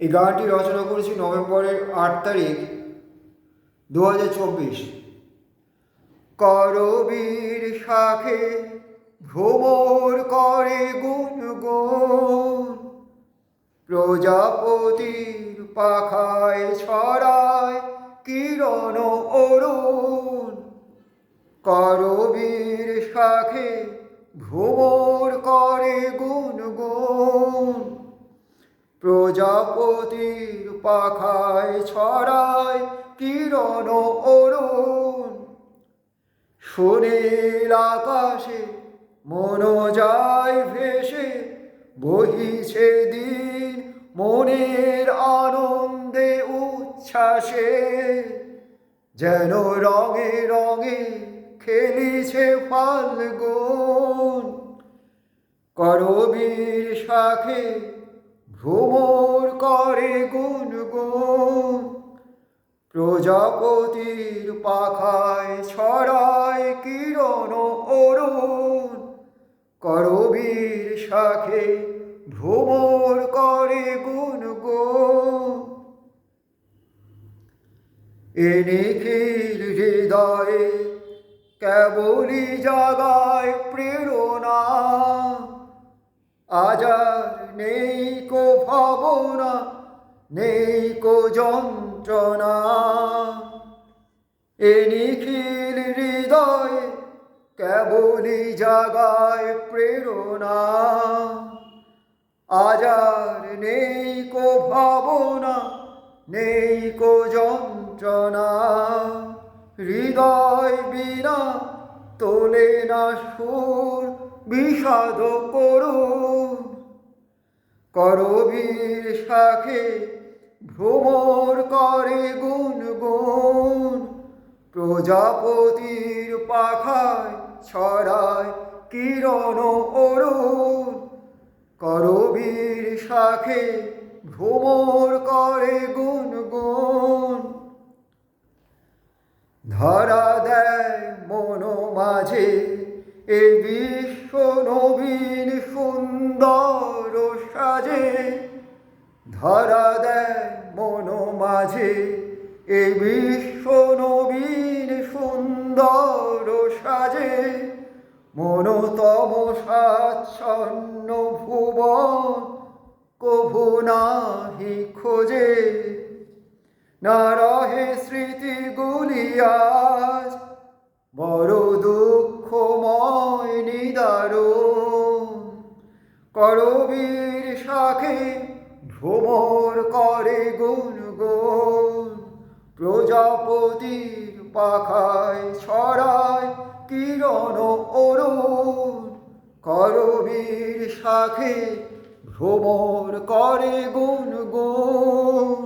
এই গানটি রচনা করেছি নভেম্বরের আট তারিখ দু হাজার চব্বিশ। করবীর শাখে ভ্রমর করে গুনগুন, প্রজাপতির পাখায় ছড়ায় কিরণ অরুণ। করবীর শাখে ভ্রমর করে গুনগুন প্রজাপতির পাখায় ছড়ায় কিরণ অরুণ। সুনীল আকাশে মন যায় ভেসে বহিছে দিন মনের আনন্দে উচ্ছ্বাসে। যেন রঙে রঙে খেলিছে ফাল্গুন। করবীর শাখে ভ্রমর করে গুনগুন। প্রজাপতির পাখায় ছড়ায় কিরণ অরুণ। করবীর শাখে ভ্রমর করে গুনগুন। এ নিখিল হৃদয়ে কেবলই জাগায় প্রেরণা। আজার নেই নেই কো যন্ত্রণা এ নিখিল হৃদয়ে কেবলই জাগায় প্রেরণা। আজার নেই কো ভাবনা, নেই কো যন্ত্রণা। হৃদয় বিনা তোলে না সুর, বিষাদ করুন করবীর শাখে ভ্রমর করে গুনগুন। প্রজাপতির পাখায় ছড়ায় কিরণ অরুণ। করবীর শাখে ভ্রমর করে গুনগুন। ধরা দেয় মন মাঝে, এ বিশ্ব নবীন সুন্দর। ধরা দেয় মন মাঝে। এ বিশ্ব নবীন সুন্দর সাজে। মনতম সাচ্ছন্ন ভুবন কভু নাহি খোঁজে। না রহে স্মৃতিগুলি আজ, বড় দুঃখময় নিদারুণ। করবীর শাখে ভ্রমর করে গুনগুন প্রজাপতির পাখায় ছড়ায় কিরণ অরুণ। করবীর শাখে ভ্রমর করে গুনগুন